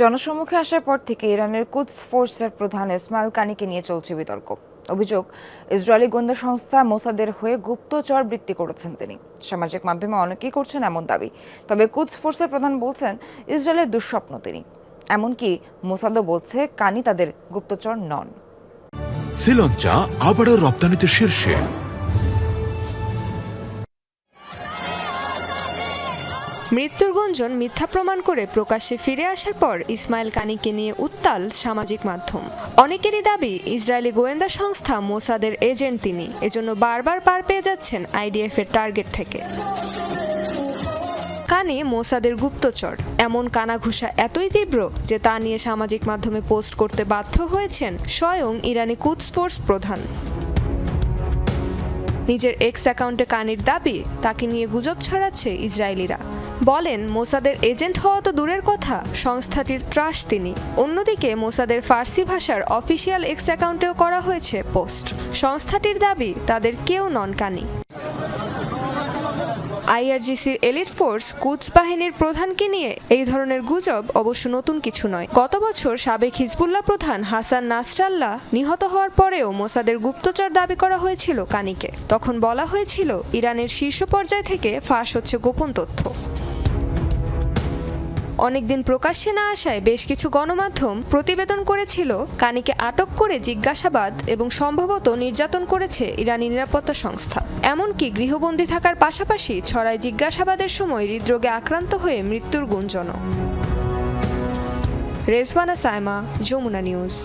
জনসম্মুখে আসার পর থেকে ইরানের কুদস ফোর্সের প্রধান ইসমাইল কানিকে নিয়ে চলছে বিতর্ক। অভিযোগ, ইসরায়েলি গোয়েন্দা সংস্থা মোসাদের হয়ে গুপ্তচর বৃত্তি করেছেন তিনি। সামাজিক মাধ্যমে অনেকেই করছেন এমন দাবি, তবে কুদস ফোর্সের প্রধান বলছেন ইসরায়েলের দুঃস্বপ্ন তিনি। এমনকি মোসাদও বলছে কানি তাদের গুপ্তচর নন। শ্রীলঞ্চা আবারও রপ্তানিতে শীর্ষে। মৃত্যুর গুঞ্জন মিথ্যা প্রমাণ করে প্রকাশ্যে ফিরে আসার পর ইসমাইল কানিকে নিয়ে উত্তাল সামাজিক মাধ্যম। অনেকেরই দাবি, ইসরায়েলি গোয়েন্দা সংস্থা মোসাদের এজেন্ট তিনি। এজন্য বারবার পার পেয়ে যাচ্ছেন আইডিএফ এর টার্গেট থেকে। কানে মোসাদের গুপ্তচর। এমন কানাঘুষা এতই তীব্র যে তা নিয়ে সামাজিক মাধ্যমে পোস্ট করতে বাধ্য হয়েছেন স্বয়ং ইরানি কুদস ফোর্স প্রধান। নিজের এক্স অ্যাকাউন্টে কানির দাবি, তাকে নিয়ে গুজব ছড়াচ্ছে ইসরায়েলিরা। বলেন, মোসাদের এজেন্ট হওয়া তো দূরের কথা। সংস্থাটির ত্রাস তিনি। অন্যদিকে, মোসাদের ফার্সি ভাষার অফিসিয়াল এক্স অ্যাকাউন্টেও করা হয়েছে পোস্ট। সংস্থাটির দাবি, তাদের কেউ নন কানি। আইআরজিসির এলিট ফোর্স কুচ বাহিনীর প্রধানকে নিয়ে এই ধরনের গুজব অবশ্য নতুন কিছু নয়। গত বছর সাবেক হিজবুল্লাহ প্রধান হাসান নাসরাল্লাহ নিহত হওয়ার পরেও মোসাদের গুপ্তচর দাবি করা হয়েছিল কানিকে। তখন বলা হয়েছিল, ইরানের শীর্ষ পর্যায় থেকে ফাঁস হচ্ছে গোপন তথ্য। অনেকদিন প্রকাশ্যে না আসায় বেশ কিছু গণমাধ্যম প্রতিবেদন করেছিল, কানিকে আটক করে জিজ্ঞাসাবাদ এবং সম্ভবত নির্যাতন করেছে ইরানি নিরাপত্তা সংস্থা। এমনকি গৃহবন্দী থাকার পাশাপাশি ছড়ায় জিজ্ঞাসাবাদের সময় হৃদরোগে আক্রান্ত হয়ে মৃত্যুর গুঞ্জনও। রেজবানা সাইমা যমুনা নিউজ।